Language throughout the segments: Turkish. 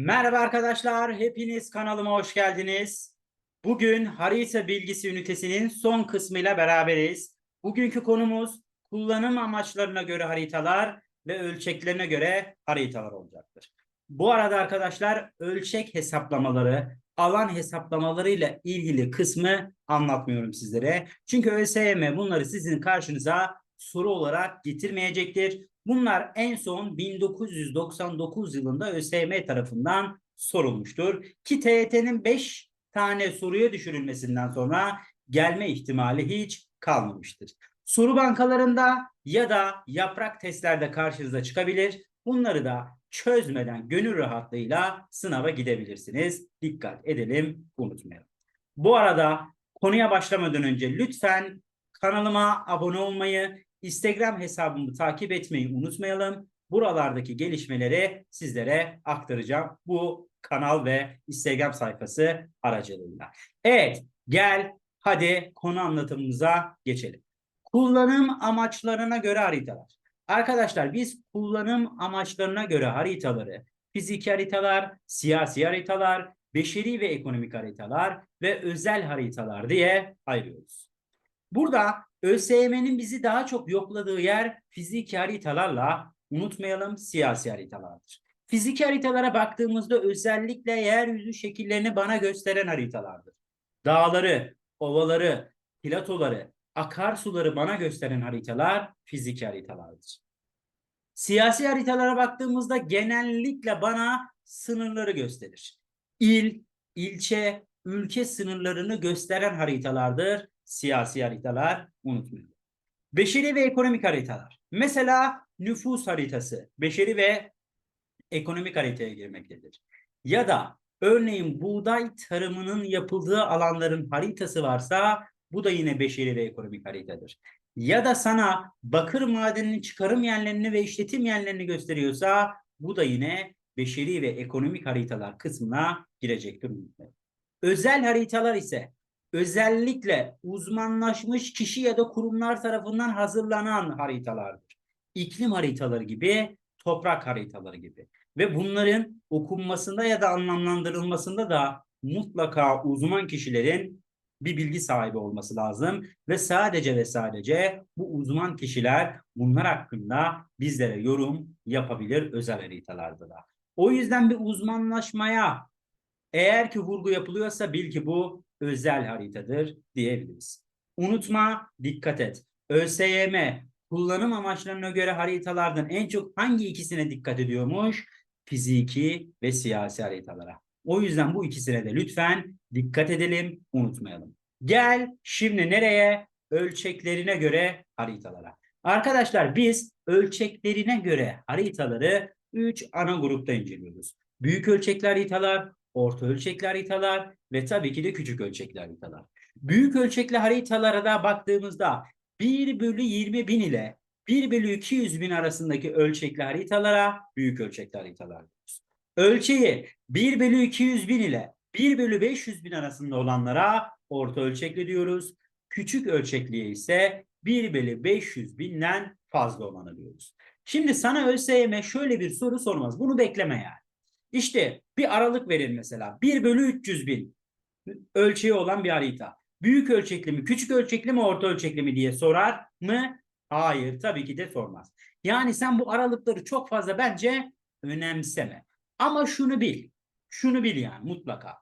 Merhaba arkadaşlar, hepiniz kanalıma hoş geldiniz. Bugün harita bilgisi ünitesinin son kısmıyla beraberiz. Bugünkü konumuz kullanım amaçlarına göre haritalar ve ölçeklerine göre haritalar olacaktır. Bu arada arkadaşlar ölçek hesaplamaları, alan hesaplamaları ile ilgili kısmı anlatmıyorum sizlere. Çünkü ÖSYM bunları sizin karşınıza soru olarak getirmeyecektir. Bunlar en son 1999 yılında ÖSYM tarafından sorulmuştur. Ki TYT'nin 5 tane soruya düşürülmesinden sonra gelme ihtimali hiç kalmamıştır. Soru bankalarında ya da yaprak testlerde karşınıza çıkabilir. Bunları da çözmeden gönül rahatlığıyla sınava gidebilirsiniz. Dikkat edelim, unutmayalım. Bu arada konuya başlamadan önce lütfen kanalıma abone olmayı, Instagram hesabımı takip etmeyi unutmayalım. Buralardaki gelişmeleri sizlere aktaracağım bu kanal ve Instagram sayfası aracılığıyla. Evet, gel hadi konu anlatımımıza geçelim. Kullanım amaçlarına göre haritalar. Arkadaşlar biz kullanım amaçlarına göre haritaları, fiziki haritalar, siyasi haritalar, beşeri ve ekonomik haritalar ve özel haritalar diye ayırıyoruz. Burada ÖSYM'nin bizi daha çok yokladığı yer fiziki haritalarla unutmayalım siyasi haritalardır. Fiziki haritalara baktığımızda özellikle yeryüzü şekillerini bana gösteren haritalardır. Dağları, ovaları, platoları, akarsuları bana gösteren haritalar fiziki haritalardır. Siyasi haritalara baktığımızda genellikle bana sınırları gösterir. İl, ilçe, ülke sınırlarını gösteren haritalardır siyasi haritalar unutmayın. Beşeri ve ekonomik haritalar. Mesela nüfus haritası beşeri ve ekonomik haritaya girmektedir. Ya da örneğin buğday tarımının yapıldığı alanların haritası varsa bu da yine beşeri ve ekonomik haritadır. Ya da sana bakır madeninin çıkarım yerlerini ve işletim yerlerini gösteriyorsa bu da yine beşeri ve ekonomik haritalar kısmına girecektir. Özel haritalar ise özellikle uzmanlaşmış kişi ya da kurumlar tarafından hazırlanan haritalardır. İklim haritaları gibi, toprak haritaları gibi. Ve bunların okunmasında ya da anlamlandırılmasında da mutlaka uzman kişilerin bir bilgi sahibi olması lazım ve sadece ve sadece bu uzman kişiler bunlar hakkında bizlere yorum yapabilir özel haritalarda da. O yüzden bir uzmanlaşmaya eğer ki vurgu yapılıyorsa bil ki bu özel haritadır diyebiliriz. Unutma, dikkat et. ÖSYM kullanım amaçlarına göre haritalardan en çok hangi ikisine dikkat ediyormuş? Fiziki ve siyasi haritalara. O yüzden bu ikisine de lütfen dikkat edelim, unutmayalım. Gel şimdi nereye? Ölçeklerine göre haritalara. Arkadaşlar biz ölçeklerine göre haritaları 3 ana grupta inceliyoruz. Büyük ölçekli haritalar, orta ölçekli haritalar ve tabii ki de küçük ölçekli haritalar. Büyük ölçekli haritalara da baktığımızda 1 bölü 20 bin ile 1 bölü 200 bin arasındaki ölçekli haritalara büyük ölçekli haritalar diyoruz. Ölçeği 1 bölü 200 bin ile 1 bölü 500 bin arasında olanlara orta ölçekli diyoruz. Küçük ölçekliye ise 1 bölü 500 binden fazla olanı diyoruz. Şimdi sana ÖSYM şöyle bir soru sormaz. Bunu bekleme yani. İşte bir aralık verin mesela. 1 bölü 300 bin ölçeği olan bir harita. Büyük ölçekli mi, küçük ölçekli mi, orta ölçekli mi diye sorar mı? Hayır, tabii ki de sormaz. Yani sen bu aralıkları çok fazla bence önemseme. Ama şunu bil, şunu bil yani mutlaka.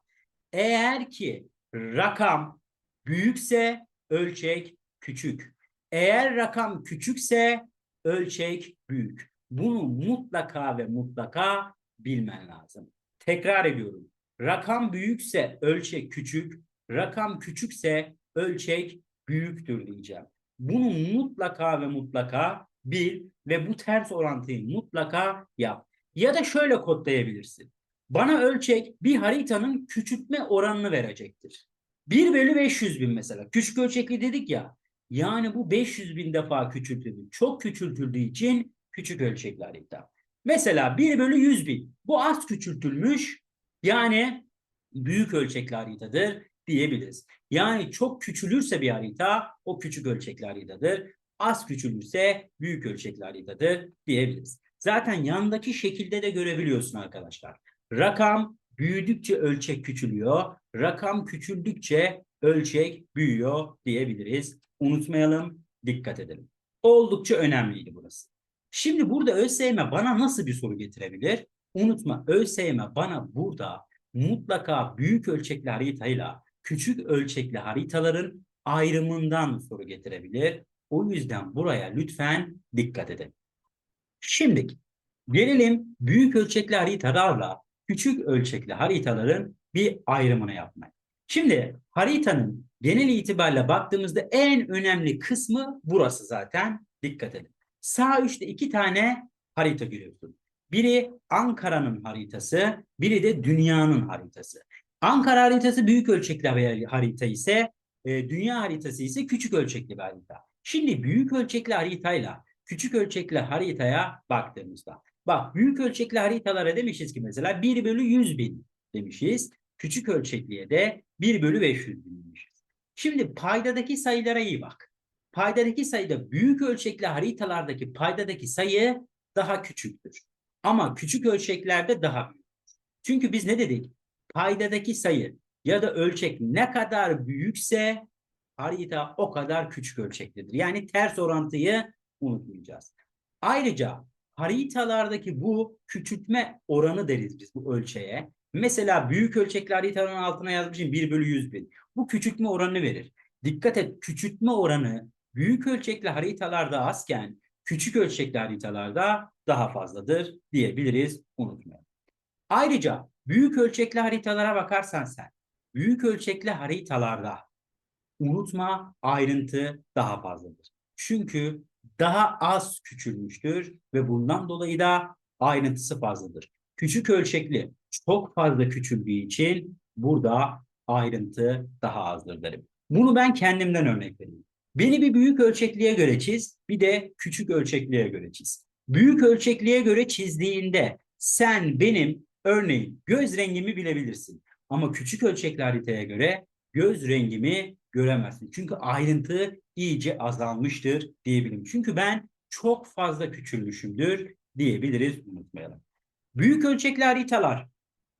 Eğer ki rakam büyükse ölçek küçük. Eğer rakam küçükse ölçek büyük. Bunu mutlaka ve mutlaka bilmen lazım. Tekrar ediyorum. Rakam büyükse ölçek küçük, rakam küçükse ölçek büyüktür diyeceğim. Bunu mutlaka ve mutlaka bil ve bu ters orantıyı mutlaka yap. Ya da şöyle kodlayabilirsin. Bana ölçek bir haritanın küçültme oranını verecektir. 1 bölü 500 bin mesela. Küçük ölçekli dedik ya. Yani bu 500 bin defa küçültüldü. Çok küçültüldüğü için küçük ölçekli harita. Mesela 1 bölü 100 bin. Bu az küçültülmüş. Yani büyük ölçekli haritadır diyebiliriz. Yani çok küçülürse bir harita o küçük ölçekli haritadır. Az küçülürse büyük ölçekli haritadır diyebiliriz. Zaten yandaki şekilde de görebiliyorsun arkadaşlar. Rakam büyüdükçe ölçek küçülüyor. Rakam küçüldükçe ölçek büyüyor diyebiliriz. Unutmayalım, dikkat edelim. Oldukça önemliydi burası. Şimdi burada ÖSYM bana nasıl bir soru getirebilir? Unutma ÖSYM bana burada mutlaka büyük ölçekli haritayla küçük ölçekli haritaların ayrımından soru getirebilir. O yüzden buraya lütfen dikkat edin. Şimdi gelelim büyük ölçekli haritalarla küçük ölçekli haritaların bir ayrımını yapmaya. Şimdi haritanın genel itibariyle baktığımızda en önemli kısmı burası zaten. Dikkat edin. Sağ üstte iki tane harita görüyorsun. Biri Ankara'nın haritası, biri de dünyanın haritası. Ankara haritası büyük ölçekli bir harita ise e, dünya haritası ise küçük ölçekli bir harita. Şimdi büyük ölçekli haritayla küçük ölçekli haritaya baktığımızda bak büyük ölçekli haritalara demişiz ki mesela 1 bölü 100 bin demişiz. Küçük ölçekliye de 1 bölü 500 bin demişiz. Şimdi paydadaki sayılara iyi bak. Paydadaki sayıda büyük ölçekli haritalardaki paydadaki sayı daha küçüktür. Ama küçük ölçeklerde daha büyük. Çünkü biz ne dedik? Paydadaki sayı ya da ölçek ne kadar büyükse harita o kadar küçük ölçeklidir. Yani ters orantıyı unutmayacağız. Ayrıca haritalardaki bu küçültme oranı deriz biz bu ölçeğe. Mesela büyük ölçekli haritanın altına yazmışım 1 bölü 100 bin. Bu küçültme oranını verir. Dikkat et küçültme oranı büyük ölçekli haritalarda azken küçük ölçekli haritalarda daha fazladır diyebiliriz unutmayalım. Ayrıca büyük ölçekli haritalara bakarsan sen büyük ölçekli haritalarda unutma ayrıntı daha fazladır. Çünkü daha az küçülmüştür ve bundan dolayı da ayrıntısı fazladır. Küçük ölçekli çok fazla küçüldüğü için burada ayrıntı daha azdır derim. Bunu ben kendimden örnek vereyim. Beni bir büyük ölçekliğe göre çiz, bir de küçük ölçekliğe göre çiz. Büyük ölçekliğe göre çizdiğinde sen benim örneğin göz rengimi bilebilirsin. Ama küçük ölçekli haritaya göre göz rengimi göremezsin. Çünkü ayrıntı iyice azalmıştır diyebilirim. Çünkü ben çok fazla küçülmüşümdür diyebiliriz unutmayalım. Büyük ölçekli haritalar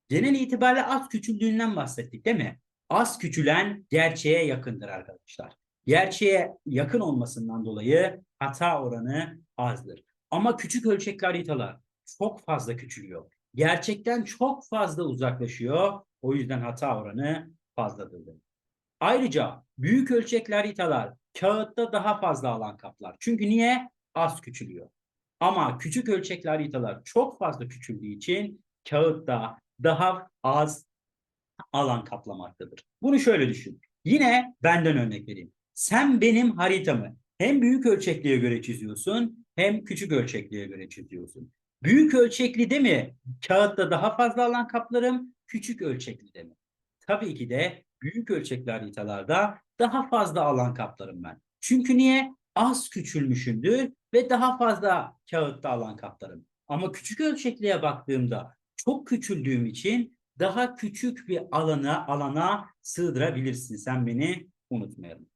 genel itibariyle az küçüldüğünden bahsettik değil mi? Az küçülen gerçeğe yakındır arkadaşlar. Gerçeğe yakın olmasından dolayı hata oranı azdır. Ama küçük ölçekli haritalar çok fazla küçülüyor. Gerçekten çok fazla uzaklaşıyor. O yüzden hata oranı fazladır. Ayrıca büyük ölçekli haritalar kağıtta daha fazla alan kaplar. Çünkü niye? Az küçülüyor. Ama küçük ölçekli haritalar çok fazla küçüldüğü için kağıtta daha az alan kaplamaktadır. Bunu şöyle düşün. Yine benden örnek vereyim. Sen benim haritamı hem büyük ölçekliğe göre çiziyorsun hem küçük ölçekliğe göre çiziyorsun. Büyük ölçekli de mi kağıtta daha fazla alan kaplarım, küçük ölçekli de mi? Tabii ki de büyük ölçekli haritalarda daha fazla alan kaplarım ben. Çünkü niye? Az küçülmüşümdür ve daha fazla kağıtta alan kaplarım. Ama küçük ölçekliğe baktığımda çok küçüldüğüm için daha küçük bir alana alana sığdırabilirsin. Sen beni unutmayalım.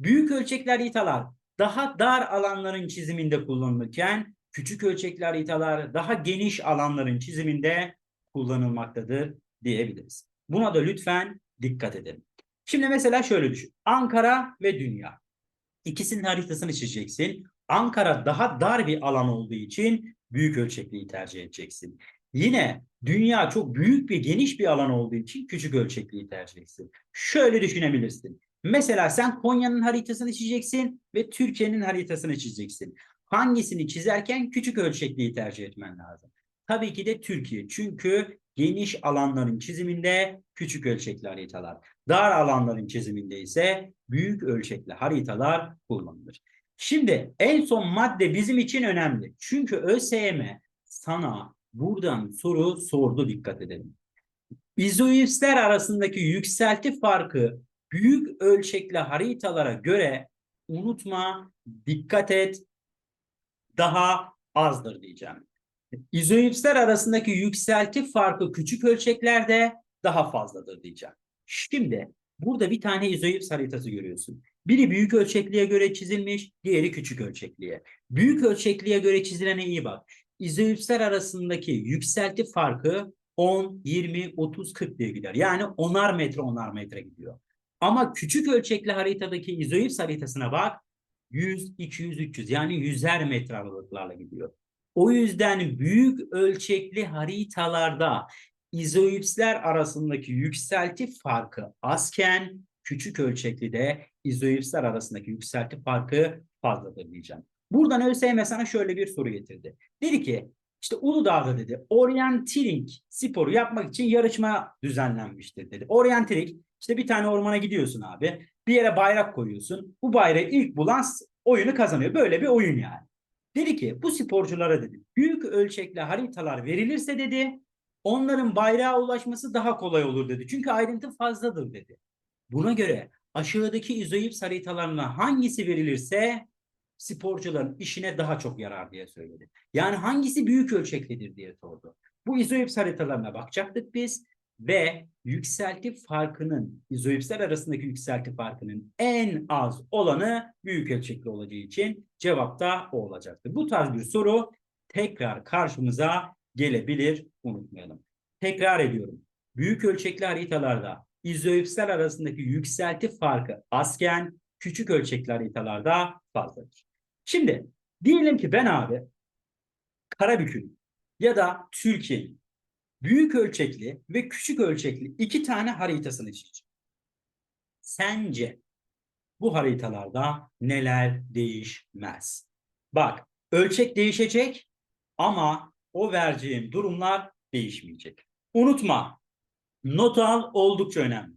Büyük ölçekli haritalar daha dar alanların çiziminde kullanılırken küçük ölçekli haritalar daha geniş alanların çiziminde kullanılmaktadır diyebiliriz. Buna da lütfen dikkat edelim. Şimdi mesela şöyle düşün. Ankara ve dünya. İkisinin haritasını çizeceksin. Ankara daha dar bir alan olduğu için büyük ölçekliyi tercih edeceksin. Yine dünya çok büyük bir geniş bir alan olduğu için küçük ölçekliyi tercih edeceksin. Şöyle düşünebilirsin. Mesela sen Konya'nın haritasını çizeceksin ve Türkiye'nin haritasını çizeceksin. Hangisini çizerken küçük ölçekliyi tercih etmen lazım. Tabii ki de Türkiye. Çünkü geniş alanların çiziminde küçük ölçekli haritalar. Dar alanların çiziminde ise büyük ölçekli haritalar kullanılır. Şimdi en son madde bizim için önemli. Çünkü ÖSYM sana buradan soru sordu dikkat edelim. İzoipsler arasındaki yükselti farkı büyük ölçekli haritalara göre unutma, dikkat et, daha azdır diyeceğim. İzoipsler arasındaki yükselti farkı küçük ölçeklerde daha fazladır diyeceğim. Şimdi burada bir tane izoips haritası görüyorsun. Biri büyük ölçekliğe göre çizilmiş, diğeri küçük ölçekliğe. Büyük ölçekliğe göre çizilene iyi bak. İzoipsler arasındaki yükselti farkı 10, 20, 30, 40 diye gider. Yani onar metre onar metre gidiyor. Ama küçük ölçekli haritadaki izoips haritasına bak 100, 200, 300 yani yüzer metre aralıklarla gidiyor. O yüzden büyük ölçekli haritalarda izoipsler arasındaki yükselti farkı azken küçük ölçekli de izoipsler arasındaki yükselti farkı fazladır diyeceğim. Buradan ÖSYM sana şöyle bir soru getirdi. Dedi ki işte Uludağ'da dedi orienteering sporu yapmak için yarışma düzenlenmiştir dedi. Orienteering işte bir tane ormana gidiyorsun abi. Bir yere bayrak koyuyorsun. Bu bayrağı ilk bulan oyunu kazanıyor. Böyle bir oyun yani. Dedi ki bu sporculara dedi büyük ölçekli haritalar verilirse dedi onların bayrağa ulaşması daha kolay olur dedi. Çünkü ayrıntı fazladır dedi. Buna göre aşağıdaki izoips haritalarına hangisi verilirse sporcuların işine daha çok yarar diye söyledi. Yani hangisi büyük ölçeklidir diye sordu. Bu izoips haritalarına bakacaktık biz ve yükselti farkının, izoipsler arasındaki yükselti farkının en az olanı büyük ölçekli olacağı için cevap da o olacaktır. Bu tarz bir soru tekrar karşımıza gelebilir, unutmayalım. Tekrar ediyorum. Büyük ölçekli haritalarda izoipsler arasındaki yükselti farkı azken küçük ölçekli haritalarda fazladır. Şimdi diyelim ki ben abi Karabük'ün ya da Türkiye'nin büyük ölçekli ve küçük ölçekli iki tane haritasını çizeceğim. Sence bu haritalarda neler değişmez? Bak ölçek değişecek ama o vereceğim durumlar değişmeyecek. Unutma not al oldukça önemli.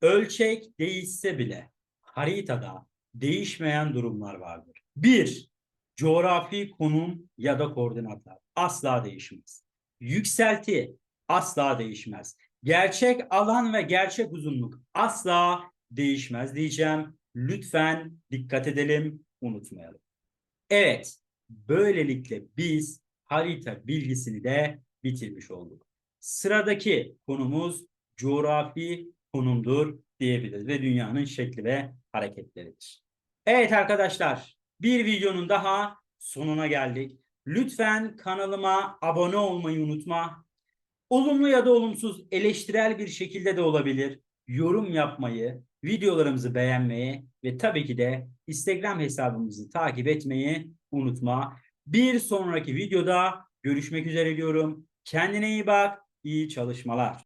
Ölçek değişse bile haritada değişmeyen durumlar vardır. Bir, coğrafi konum ya da koordinatlar asla değişmez. Yükselti asla değişmez. Gerçek alan ve gerçek uzunluk asla değişmez diyeceğim. Lütfen dikkat edelim, unutmayalım. Evet, böylelikle biz harita bilgisini de bitirmiş olduk. Sıradaki konumuz coğrafi konumdur diyebiliriz ve dünyanın şekli ve hareketleridir. Evet arkadaşlar, bir videonun daha sonuna geldik. Lütfen kanalıma abone olmayı unutma. Olumlu ya da olumsuz eleştirel bir şekilde de olabilir. Yorum yapmayı, videolarımızı beğenmeyi ve tabii ki de Instagram hesabımızı takip etmeyi unutma. Bir sonraki videoda görüşmek üzere diyorum. Kendine iyi bak, iyi çalışmalar.